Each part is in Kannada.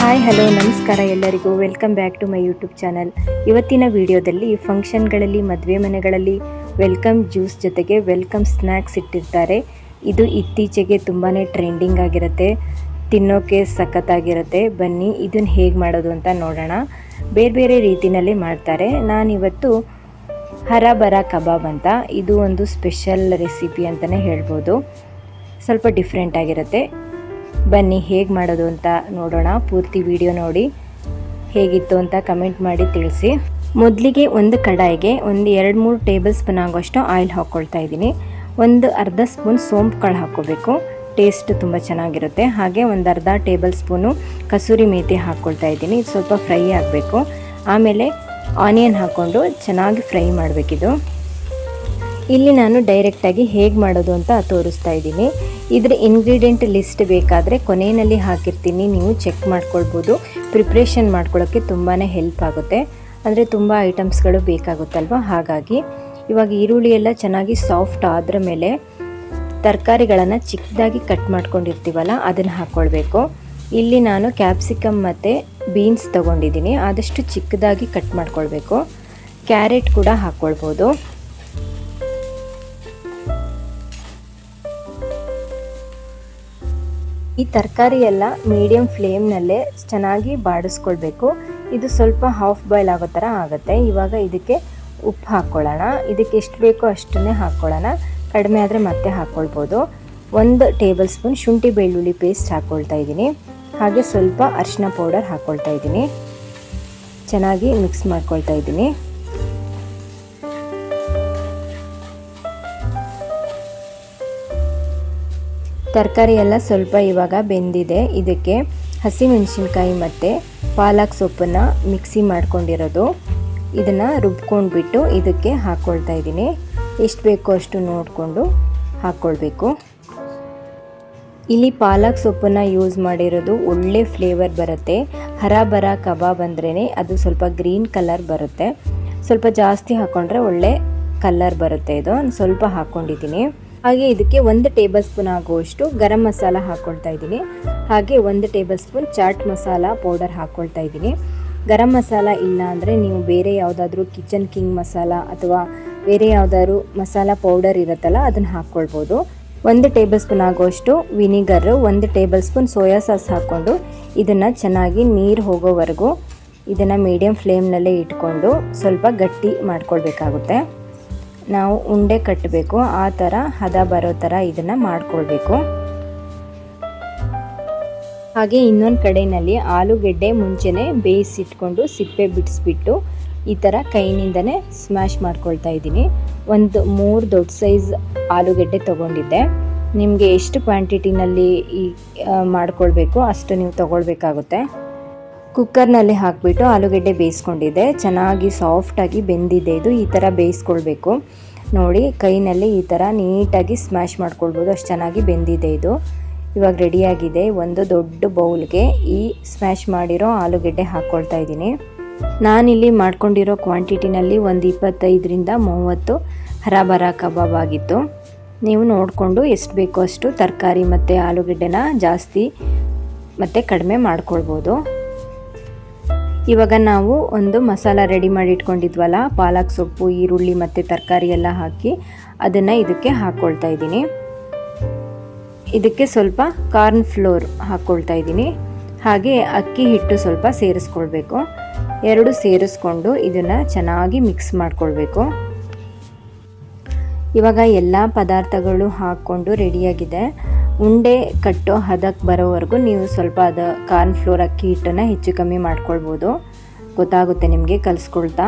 ಹಾಯ್ ಹಲೋ ನಮಸ್ಕಾರ ಎಲ್ಲರಿಗೂ. Welcome back to my YouTube channel ಇವತ್ತಿನ ವಿಡಿಯೋದಲ್ಲಿ ಫಂಕ್ಷನ್ಗಳಲ್ಲಿ ಮದುವೆ ಮನೆಗಳಲ್ಲಿ ವೆಲ್ಕಮ್ ಜ್ಯೂಸ್ ಜೊತೆಗೆ ವೆಲ್ಕಮ್ ಸ್ನ್ಯಾಕ್ಸ್ ಇಟ್ಟಿರ್ತಾರೆ. ಇದು ಇತ್ತೀಚೆಗೆ ತುಂಬಾ ಟ್ರೆಂಡಿಂಗ್ ಆಗಿರುತ್ತೆ. ತಿನ್ನೋಕೆ ಸಖತ್ತಾಗಿರುತ್ತೆ. ಬನ್ನಿ ಇದನ್ನ ಹೇಗೆ ಮಾಡೋದು ಅಂತ ನೋಡೋಣ. ಬೇರೆ ಬೇರೆ ರೀತಿಯಲ್ಲಿ ಮಾಡ್ತಾರೆ. ನಾನಿವತ್ತು ಹರಬರ ಕಬಾಬ್ ಅಂತ. ಇದು ಒಂದು ಸ್ಪೆಷಲ್ ರೆಸಿಪಿ ಅಂತಲೇ ಹೇಳ್ಬೋದು. ಸ್ವಲ್ಪ ಡಿಫ್ರೆಂಟ್ ಆಗಿರುತ್ತೆ. ಬನ್ನಿ, ಹೇಗೆ ಮಾಡೋದು ಅಂತ ನೋಡೋಣ. ಪೂರ್ತಿ ವಿಡಿಯೋ ನೋಡಿ. ಹೇಗಿತ್ತು ಅಂತ ಕಮೆಂಟ್ ಮಾಡಿ ತಿಳಿಸಿ. ಮೊದಲಿಗೆ ಒಂದು ಕಡಾಯಿಗೆ ಒಂದು ಎರಡು ಮೂರು ಟೇಬಲ್ ಸ್ಪೂನ್ ಆಗೋಷ್ಟು ಆಯಿಲ್ ಹಾಕ್ಕೊಳ್ತಾ ಇದ್ದೀನಿ. ಒಂದು ಅರ್ಧ ಸ್ಪೂನ್ ಸೋಂಪು ಕಾಳು ಹಾಕ್ಕೋಬೇಕು. ಟೇಸ್ಟ್ ತುಂಬ ಚೆನ್ನಾಗಿರುತ್ತೆ. ಹಾಗೆ ಒಂದು ಅರ್ಧ ಟೇಬಲ್ ಸ್ಪೂನು ಕಸೂರಿ ಮೇಥಿ ಹಾಕ್ಕೊಳ್ತಾ ಇದ್ದೀನಿ. ಇದು ಸ್ವಲ್ಪ ಫ್ರೈ ಆಗಬೇಕು. ಆಮೇಲೆ ಆನಿಯನ್ ಹಾಕ್ಕೊಂಡು ಚೆನ್ನಾಗಿ ಫ್ರೈ ಮಾಡಬೇಕಿದು. ಇಲ್ಲಿ ನಾನು ಡೈರೆಕ್ಟಾಗಿ ಹೇಗೆ ಮಾಡೋದು ಅಂತ ತೋರಿಸ್ತಾ ಇದ್ದೀನಿ. ಇದರ ಇಂಗ್ರೀಡಿಯೆಂಟ್ ಲಿಸ್ಟ್ ಬೇಕಾದರೆ ಕೊನೆಯಲ್ಲಿ ಹಾಕಿರ್ತೀನಿ. ನೀವು ಚೆಕ್ ಮಾಡ್ಕೊಳ್ಬೋದು. ಪ್ರಿಪ್ರೇಷನ್ ಮಾಡ್ಕೊಳ್ಳೋಕ್ಕೆ ತುಂಬಾ ಹೆಲ್ಪ್ ಆಗುತ್ತೆ. ಅಂದರೆ ತುಂಬ ಐಟಮ್ಸ್ಗಳು ಬೇಕಾಗುತ್ತಲ್ವ? ಹಾಗಾಗಿ ಇವಾಗ ಈರುಳ್ಳಿ ಎಲ್ಲ ಚೆನ್ನಾಗಿ ಸಾಫ್ಟ್ ಆದ್ರ ಮೇಲೆ ತರಕಾರಿಗಳನ್ನು ಚಿಕ್ಕದಾಗಿ ಕಟ್ ಮಾಡ್ಕೊಂಡಿರ್ತೀವಲ್ಲ, ಅದನ್ನು ಹಾಕ್ಕೊಳ್ಬೇಕು ಇಲ್ಲಿ ನಾನು ಕ್ಯಾಪ್ಸಿಕಮ್ ಮತ್ತು ಬೀನ್ಸ್ ತೊಗೊಂಡಿದ್ದೀನಿ. ಆದಷ್ಟು ಚಿಕ್ಕದಾಗಿ ಕಟ್ ಮಾಡ್ಕೊಳ್ಬೇಕು. ಕ್ಯಾರೆಟ್ ಕೂಡ ಹಾಕ್ಕೊಳ್ಬೋದು ಈ ತರಕಾರಿ ಎಲ್ಲ ಮೀಡಿಯಂ ಫ್ಲೇಮ್ನಲ್ಲೇ ಚೆನ್ನಾಗಿ ಬಾಡಿಸ್ಕೊಳ್ಬೇಕು. ಇದು ಸ್ವಲ್ಪ ಹಾಫ್ ಬಾಯ್ಲ್ ಆಗೋ ಥರ ಆಗುತ್ತೆ. ಇವಾಗ ಇದಕ್ಕೆ ಉಪ್ಪು ಹಾಕ್ಕೊಳ್ಳೋಣ. ಇದಕ್ಕೆ ಎಷ್ಟು ಬೇಕೋ ಅಷ್ಟನ್ನೇ ಹಾಕ್ಕೊಳ್ಳೋಣ. ಕಡಿಮೆ ಆದರೆ ಮತ್ತೆ ಹಾಕ್ಕೊಳ್ಬೋದು. ಒಂದು ಟೇಬಲ್ ಸ್ಪೂನ್ ಶುಂಠಿ ಬೆಳ್ಳುಳ್ಳಿ ಪೇಸ್ಟ್ ಹಾಕ್ಕೊಳ್ತಾ ಇದ್ದೀನಿ. ಹಾಗೆ ಸ್ವಲ್ಪ ಅರಿಶಿನ ಪೌಡರ್ ಹಾಕ್ಕೊಳ್ತಾ ಇದ್ದೀನಿ. ಚೆನ್ನಾಗಿ ಮಿಕ್ಸ್ ಮಾಡ್ಕೊಳ್ತಾ ಇದ್ದೀನಿ. ತರಕಾರಿ ಎಲ್ಲ ಸ್ವಲ್ಪ ಇವಾಗ ಬೆಂದಿದೆ. ಇದಕ್ಕೆ ಹಸಿಮೆಣಸಿನ್ಕಾಯಿ ಮತ್ತು ಪಾಲಕ್ ಸೊಪ್ಪನ್ನು ಮಿಕ್ಸಿ ಮಾಡ್ಕೊಂಡಿರೋದು. ಇದನ್ನು ರುಬ್ಕೊಂಡ್ಬಿಟ್ಟು ಇದಕ್ಕೆ ಹಾಕ್ಕೊಳ್ತಾ ಇದ್ದೀನಿ. ಎಷ್ಟು ಬೇಕೋ ಅಷ್ಟು ನೋಡಿಕೊಂಡು ಹಾಕ್ಕೊಳ್ಬೇಕು ಇಲ್ಲಿ ಪಾಲಕ್ ಸೊಪ್ಪನ್ನು ಯೂಸ್ ಮಾಡಿರೋದು ಒಳ್ಳೆ ಫ್ಲೇವರ್ ಬರುತ್ತೆ. ಹರಾಬರ ಕಬಾಬ್ ಅಂದ್ರೇ ಅದು ಸ್ವಲ್ಪ ಗ್ರೀನ್ ಕಲರ್ ಬರುತ್ತೆ. ಸ್ವಲ್ಪ ಜಾಸ್ತಿ ಹಾಕ್ಕೊಂಡ್ರೆ ಒಳ್ಳೆ ಕಲರ್ ಬರುತ್ತೆ ಇದು. ಸ್ವಲ್ಪ ಹಾಕ್ಕೊಂಡಿದ್ದೀನಿ ಹಾಗೆ ಇದಕ್ಕೆ ಒಂದು ಟೇಬಲ್ ಸ್ಪೂನ್ ಆಗುವಷ್ಟು ಗರಂ ಮಸಾಲ ಹಾಕ್ಕೊಳ್ತಾ ಇದ್ದೀನಿ. ಹಾಗೆ ಒಂದು tablespoon chaat masala powder ಹಾಕ್ಕೊಳ್ತಾ ಇದ್ದೀನಿ. ಗರಂ ಮಸಾಲ ಇಲ್ಲ ಅಂದರೆ ನೀವು ಬೇರೆ ಯಾವುದಾದ್ರೂ ಕಿಚನ್ ಕಿಂಗ್ ಮಸಾಲ ಅಥವಾ ಬೇರೆ ಯಾವುದಾದ್ರು ಮಸಾಲ ಪೌಡರ್ ಇರುತ್ತಲ್ಲ ಅದನ್ನು ಹಾಕ್ಕೊಳ್ಬೋದು ಒಂದು ಟೇಬಲ್ ಸ್ಪೂನ್ ಆಗುವಷ್ಟು ವಿನಿಗರು, ಒಂದು ಟೇಬಲ್ ಸ್ಪೂನ್ ಸೋಯಾ ಸಾಸ್ ಹಾಕ್ಕೊಂಡು ಇದನ್ನು ಚೆನ್ನಾಗಿ ನೀರು ಹೋಗೋವರೆಗೂ ಇದನ್ನು ಮೀಡಿಯಂ ಫ್ಲೇಮ್ನಲ್ಲೇ ಇಟ್ಕೊಂಡು ಸ್ವಲ್ಪ ಗಟ್ಟಿ ಮಾಡ್ಕೊಳ್ಬೇಕಾಗುತ್ತೆ. ನಾವು ಉಂಡೆ ಕಟ್ಟಬೇಕು ಆ ಥರ ಹದ ಬರೋ ಥರ ಇದನ್ನು ಮಾಡಿಕೊಳ್ಬೇಕು. ಹಾಗೆ ಇನ್ನೊಂದು ಕಡೆಯಲ್ಲಿ ಆಲೂಗೆಡ್ಡೆ ಮುಂಚೆನೇ ಬೇಯಿಸಿಟ್ಕೊಂಡು ಸಿಪ್ಪೆ ಬಿಡಿಸ್ಬಿಟ್ಟು ಈ ಥರ ಕೈನಿಂದನೇ ಸ್ಮ್ಯಾಶ್ ಮಾಡ್ಕೊಳ್ತಾ ಇದ್ದೀನಿ. ಒಂದು ಮೂರು ದೊಡ್ಡ ಸೈಜ್ ಆಲೂಗೆಡ್ಡೆ ತೊಗೊಂಡಿದ್ದೆ. ನಿಮಗೆ ಎಷ್ಟು ಕ್ವಾಂಟಿಟಿನಲ್ಲಿ ಈ ಮಾಡ್ಕೊಳ್ಬೇಕು ಅಷ್ಟು ನೀವು ತೊಗೊಳ್ಬೇಕಾಗುತ್ತೆ. ಕುಕ್ಕರ್ನಲ್ಲಿ ಹಾಕಿಬಿಟ್ಟು ಆಲೂಗಡ್ಡೆ ಬೇಯಿಸ್ಕೊಂಡಿದ್ದೆ. ಚೆನ್ನಾಗಿ ಸಾಫ್ಟಾಗಿ ಬೆಂದಿದೆ ಇದು. ಈ ಥರ ಬೇಯಿಸ್ಕೊಳ್ಬೇಕು. ನೋಡಿ, ಕೈನಲ್ಲಿ ಈ ಥರ ನೀಟಾಗಿ ಸ್ಮ್ಯಾಶ್ ಮಾಡ್ಕೊಳ್ಬೋದು. ಅಷ್ಟು ಚೆನ್ನಾಗಿ ಬೆಂದಿದೆ ಇದು. ಇವಾಗ ರೆಡಿಯಾಗಿದೆ. ಒಂದು ದೊಡ್ಡ ಬೌಲ್ಗೆ ಈ ಸ್ಮ್ಯಾಶ್ ಮಾಡಿರೋ ಆಲೂಗೆಡ್ಡೆ ಹಾಕ್ಕೊಳ್ತಾ ಇದ್ದೀನಿ. ನಾನಿಲ್ಲಿ ಮಾಡ್ಕೊಂಡಿರೋ ಕ್ವಾಂಟಿಟಿನಲ್ಲಿ ಒಂದು ಇಪ್ಪತ್ತೈದರಿಂದ ಮೂವತ್ತು ಹರಾಬರ ಕಬಾಬ್ ಆಗಿತ್ತು. ನೀವು ನೋಡಿಕೊಂಡು ಎಷ್ಟು ಬೇಕೋ ಅಷ್ಟು ತರಕಾರಿ ಮತ್ತು ಆಲೂಗಡ್ಡೆನ ಜಾಸ್ತಿ ಮತ್ತು ಕಡಿಮೆ ಮಾಡ್ಕೊಳ್ಬೋದು. ಇವಾಗ ನಾವು ಒಂದು ಮಸಾಲ ರೆಡಿ ಮಾಡಿ ಇಟ್ಕೊಂಡಿದ್ವಲ್ಲ ಪಾಲಕ್ ಸೊಪ್ಪು, ಈರುಳ್ಳಿ ಮತ್ತು ತರಕಾರಿ ಎಲ್ಲ ಹಾಕಿ ಅದನ್ನು ಇದಕ್ಕೆ ಹಾಕ್ಕೊಳ್ತಾ ಇದ್ದೀನಿ. ಇದಕ್ಕೆ ಸ್ವಲ್ಪ ಕಾರ್ನ್ ಫ್ಲೋರ್ ಹಾಕ್ಕೊಳ್ತಾ ಇದ್ದೀನಿ. ಹಾಗೆ ಅಕ್ಕಿ ಹಿಟ್ಟು ಸ್ವಲ್ಪ ಸೇರಿಸ್ಕೊಳ್ಬೇಕು. ಎರಡು ಸೇರಿಸ್ಕೊಂಡು ಇದನ್ನು ಚೆನ್ನಾಗಿ ಮಿಕ್ಸ್ ಮಾಡ್ಕೊಳ್ಬೇಕು. ಇವಾಗ ಎಲ್ಲ ಪದಾರ್ಥಗಳು ಹಾಕ್ಕೊಂಡು ರೆಡಿಯಾಗಿದೆ ಉಂಡೆ ಕಟ್ಟೋ ಹದಕ್ಕೆ ಬರೋವರೆಗೂ ನೀವು ಸ್ವಲ್ಪ ಅದು ಕಾರ್ನ್ ಫ್ಲೋರ್ ಅಕ್ಕಿ ಹಿಟ್ಟನ್ನು ಹೆಚ್ಚು ಕಮ್ಮಿ ಮಾಡ್ಕೊಳ್ಬೋದು. ಗೊತ್ತಾಗುತ್ತೆ ನಿಮಗೆ, ಕಲಿಸ್ಕೊಳ್ತಾ?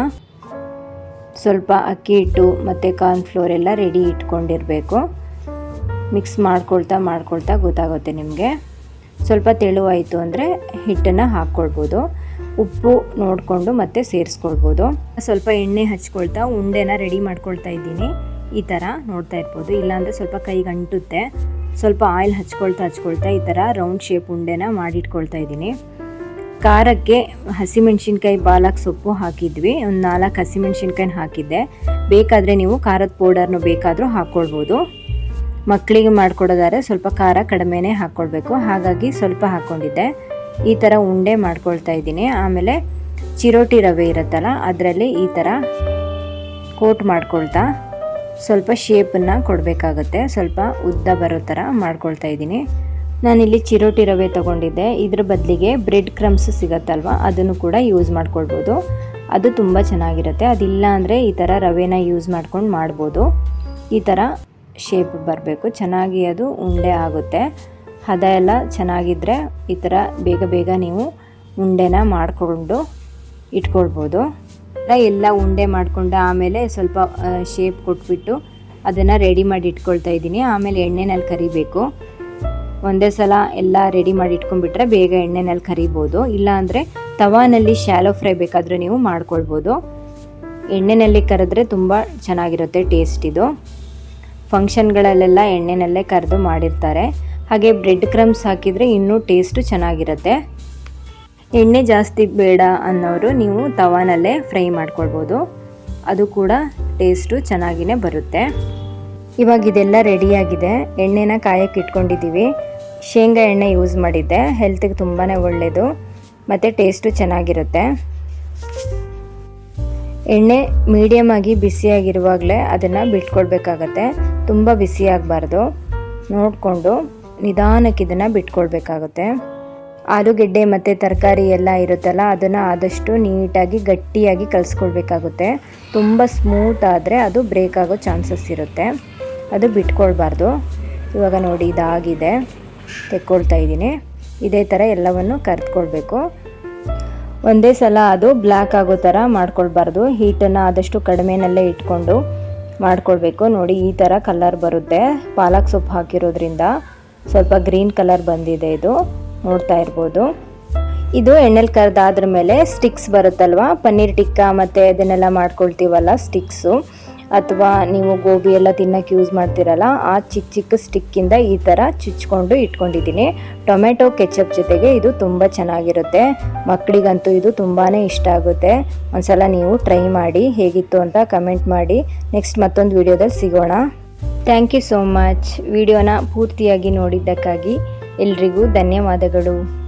ಸ್ವಲ್ಪ ಅಕ್ಕಿ ಹಿಟ್ಟು ಮತ್ತು ಕಾರ್ನ್ ಫ್ಲೋರ್ ಎಲ್ಲ ರೆಡಿ ಇಟ್ಕೊಂಡಿರಬೇಕು. ಮಿಕ್ಸ್ ಮಾಡ್ಕೊಳ್ತಾ ಮಾಡ್ಕೊಳ್ತಾ ಗೊತ್ತಾಗುತ್ತೆ ನಿಮಗೆ. ಸ್ವಲ್ಪ ತೆಳುವಾಯಿತು ಅಂದರೆ ಹಿಟ್ಟನ್ನು ಹಾಕ್ಕೊಳ್ಬೋದು. ಉಪ್ಪು ನೋಡಿಕೊಂಡು ಮತ್ತೆ ಸೇರಿಸ್ಕೊಳ್ಬೋದು. ಸ್ವಲ್ಪ ಎಣ್ಣೆ ಹಚ್ಕೊಳ್ತಾ ಉಂಡೆನ ರೆಡಿ ಮಾಡ್ಕೊಳ್ತಾ ಇದ್ದೀನಿ. ಈ ಥರ ನೋಡ್ತಾ ಇರ್ಬೋದು. ಇಲ್ಲಾಂದರೆ ಸ್ವಲ್ಪ ಕೈಗೆ ಅಂಟುತ್ತೆ. ಸ್ವಲ್ಪ ಆಯಿಲ್ ಹಚ್ಕೊಳ್ತಾ ಹಚ್ಕೊಳ್ತಾ ಈ ಥರ ರೌಂಡ್ ಶೇಪ್ ಉಂಡೆನ ಮಾಡಿಟ್ಕೊಳ್ತಾ ಇದ್ದೀನಿ. ಖಾರಕ್ಕೆ ಹಸಿಮೆಣ್ಸಿನ್ಕಾಯಿ ಪಾಲಕ್ ಸೊಪ್ಪು ಹಾಕಿದ್ವಿ. ಒಂದು ನಾಲ್ಕು ಹಸಿಮೆಣ್ಸಿನ್ಕಾಯಿನ ಹಾಕಿದ್ದೆ. ಬೇಕಾದರೆ ನೀವು ಖಾರದ ಪೌಡರ್ನು ಬೇಕಾದರೂ ಹಾಕ್ಕೊಳ್ಬೋದು. ಮಕ್ಕಳಿಗೆ ಮಾಡ್ಕೊಡೋದಾದ್ರೆ ಸ್ವಲ್ಪ ಖಾರ ಕಡಿಮೆನೇ ಹಾಕ್ಕೊಳ್ಬೇಕು. ಹಾಗಾಗಿ ಸ್ವಲ್ಪ ಹಾಕ್ಕೊಂಡಿದ್ದೆ. ಈ ಥರ ಉಂಡೆ ಮಾಡ್ಕೊಳ್ತಾ ಇದ್ದೀನಿ. ಆಮೇಲೆ ಚಿರೋಟಿ ರವೆ ಇರುತ್ತಲ್ಲ, ಅದರಲ್ಲಿ ಈ ಥರ ಕೋಟ್ ಮಾಡ್ಕೊಳ್ತಾ ಸ್ವಲ್ಪ ಶೇಪನ್ನು ಕೊಡಬೇಕಾಗತ್ತೆ. ಸ್ವಲ್ಪ ಉದ್ದ ಬರೋ ಥರ ಮಾಡ್ಕೊಳ್ತಾ ಇದ್ದೀನಿ. ನಾನಿಲ್ಲಿ ಚಿರೋಟಿ ರವೆ ತೊಗೊಂಡಿದ್ದೆ. ಇದ್ರ ಬದಲಿಗೆ ಬ್ರೆಡ್ ಕ್ರಮ್ಸ್ ಸಿಗತ್ತಲ್ವ? ಅದನ್ನು ಕೂಡ ಯೂಸ್ ಮಾಡ್ಕೊಳ್ಬೋದು. ಅದು ತುಂಬ ಚೆನ್ನಾಗಿರುತ್ತೆ. ಅದಿಲ್ಲ ಅಂದರೆ ಈ ಥರ ರವೆನ ಯೂಸ್ ಮಾಡ್ಕೊಂಡು ಮಾಡ್ಬೋದು. ಈ ಥರ ಶೇಪ್ ಬರಬೇಕು. ಚೆನ್ನಾಗಿ ಅದು ಉಂಡೆ ಆಗುತ್ತೆ. ಹದ ಎಲ್ಲ ಚೆನ್ನಾಗಿದ್ದರೆ ಈ ಥರ ಬೇಗ ಬೇಗ ನೀವು ಉಂಡೆನ ಮಾಡಿಕೊಂಡು ಇಟ್ಕೊಳ್ಬೋದು. ಎಲ್ಲ ಉಂಡೆ ಮಾಡಿಕೊಂಡು ಆಮೇಲೆ ಸ್ವಲ್ಪ ಶೇಪ್ ಕೊಟ್ಬಿಟ್ಟು ಅದನ್ನು ರೆಡಿ ಮಾಡಿ ಇಟ್ಕೊಳ್ತಾ ಇದ್ದೀನಿ. ಆಮೇಲೆ ಎಣ್ಣೆನಲ್ಲಿ ಕರಿಬೇಕು. ಒಂದೇ ಸಲ ಎಲ್ಲ ರೆಡಿ ಮಾಡಿ ಇಟ್ಕೊಂಡ್ಬಿಟ್ರೆ ಬೇಗ ಎಣ್ಣೆನಲ್ಲಿ ಕರಿಬೋದು. ಇಲ್ಲಾಂದರೆ ತವಾನಲ್ಲಿ ಶ್ಯಾಲೋ ಫ್ರೈ ಬೇಕಾದರೆ ನೀವು ಮಾಡ್ಕೊಳ್ಬೋದು. ಎಣ್ಣೆನಲ್ಲಿ ಕರೆದ್ರೆ ತುಂಬ ಚೆನ್ನಾಗಿರುತ್ತೆ ಟೇಸ್ಟ್ ಇದು. ಫಂಕ್ಷನ್ಗಳಲ್ಲೆಲ್ಲ ಎಣ್ಣೆನಲ್ಲೇ ಕರೆದು ಮಾಡಿರ್ತಾರೆ. ಹಾಗೆ ಬ್ರೆಡ್ ಕ್ರಮ್ಸ್ ಹಾಕಿದರೆ ಇನ್ನೂ ಟೇಸ್ಟು ಚೆನ್ನಾಗಿರುತ್ತೆ. ಎಣ್ಣೆ ಜಾಸ್ತಿ ಬೇಡ ಅನ್ನೋರು ನೀವು ತವಾನಲ್ಲೇ ಫ್ರೈ ಮಾಡ್ಕೊಳ್ಬೋದು. ಅದು ಕೂಡ ಟೇಸ್ಟು ಚೆನ್ನಾಗಿಯೇ ಬರುತ್ತೆ. ಇವಾಗ ಇದೆಲ್ಲ ರೆಡಿಯಾಗಿದೆ. ಎಣ್ಣೆನ ಕಾಯಕ್ಕೆ ಇಟ್ಕೊಂಡಿದ್ದೀವಿ. ಶೇಂಗಾ ಎಣ್ಣೆ ಯೂಸ್ ಮಾಡಿದ್ದೆ. ಹೆಲ್ತಿಗೆ ತುಂಬಾ ಒಳ್ಳೆಯದು ಮತ್ತು ಟೇಸ್ಟು ಚೆನ್ನಾಗಿರುತ್ತೆ. ಎಣ್ಣೆ ಮೀಡಿಯಮ್ ಆಗಿ ಬಿಸಿಯಾಗಿರುವಾಗಲೇ ಅದನ್ನು ಬಿಟ್ಕೊಳ್ಬೇಕಾಗತ್ತೆ. ತುಂಬ ಬಿಸಿ ಆಗಬಾರ್ದು. ನೋಡಿಕೊಂಡು ನಿಧಾನಕ್ಕೆ ಇದನ್ನು ಬಿಟ್ಕೊಳ್ಬೇಕಾಗುತ್ತೆ. ಆಲೂಗೆಡ್ಡೆ ಮತ್ತು ತರಕಾರಿ ಎಲ್ಲ ಇರುತ್ತಲ್ಲ, ಅದನ್ನು ಆದಷ್ಟು ನೀಟಾಗಿ ಗಟ್ಟಿಯಾಗಿ ಕಲಿಸ್ಕೊಳ್ಬೇಕಾಗುತ್ತೆ ತುಂಬ ಸ್ಮೂತ್ ಆದರೆ ಅದು ಬ್ರೇಕ್ ಆಗೋ ಚಾನ್ಸಸ್ ಇರುತ್ತೆ. ಅದು ಬಿಟ್ಕೊಳ್ಬಾರ್ದು. ಇವಾಗ ನೋಡಿ ಇದಾಗಿದೆ. ತೆಕ್ಕೊಳ್ತಾ ಇದ್ದೀನಿ. ಇದೇ ಥರ ಎಲ್ಲವನ್ನು ಕರೆದ್ಕೊಳ್ಬೇಕು. ಒಂದೇ ಸಲ ಅದು ಬ್ಲ್ಯಾಕ್ ಆಗೋ ಥರ ಮಾಡ್ಕೊಳ್ಬಾರ್ದು. ಹೀಟನ್ನು ಆದಷ್ಟು ಕಡಿಮೆನಲ್ಲೇ ಇಟ್ಕೊಂಡು ಮಾಡ್ಕೊಳ್ಬೇಕು. ನೋಡಿ ಈ ಥರ ಕಲರ್ ಬರುತ್ತೆ. ಪಾಲಕ್ ಸೊಪ್ಪು ಹಾಕಿರೋದ್ರಿಂದ ಸ್ವಲ್ಪ ಗ್ರೀನ್ ಕಲರ್ ಬಂದಿದೆ ಇದು. ನೋಡ್ತಾ ಇರ್ಬೋದು. ಇದು ಎಣ್ಣೆಲಿ ಕರೆದಾದ್ರ ಮೇಲೆ ಸ್ಟಿಕ್ಸ್ ಬರುತ್ತಲ್ವ? ಪನ್ನೀರ್ ಟಿಕ್ಕಾ ಮತ್ತು ಅದನ್ನೆಲ್ಲ ಮಾಡ್ಕೊಳ್ತೀವಲ್ಲ ಸ್ಟಿಕ್ಸು ಅಥವಾ ನೀವು ಗೋಬಿ ಎಲ್ಲ ತಿನ್ನೋಕ್ಕೆ ಯೂಸ್ ಮಾಡ್ತೀರಲ್ಲ, ಆ ಚಿಕ್ಕ ಚಿಕ್ಕ ಸ್ಟಿಕ್ಕಿಂದ ಈ ಥರ ಚುಚ್ಕೊಂಡು ಇಟ್ಕೊಂಡಿದ್ದೀನಿ. ಟೊಮೆಟೊ ಕೆಚಪ್ ಜೊತೆಗೆ ಇದು ತುಂಬ ಚೆನ್ನಾಗಿರುತ್ತೆ. ಮಕ್ಕಳಿಗಂತೂ ಇದು ತುಂಬಾ ಇಷ್ಟ ಆಗುತ್ತೆ. ಒಂದ್ಸಲ ನೀವು ಟ್ರೈ ಮಾಡಿ ಹೇಗಿತ್ತು ಅಂತ ಕಮೆಂಟ್ ಮಾಡಿ. ನೆಕ್ಸ್ಟ್ ಮತ್ತೊಂದು ವಿಡಿಯೋದಲ್ಲಿ ಸಿಗೋಣ. ಥ್ಯಾಂಕ್ ಯು ಸೋ ಮಚ್ ವಿಡಿಯೋನ ಪೂರ್ತಿಯಾಗಿ ನೋಡಿದ್ದಕ್ಕಾಗಿ. ಎಲ್ರಿಗೂ ಧನ್ಯವಾದಗಳು.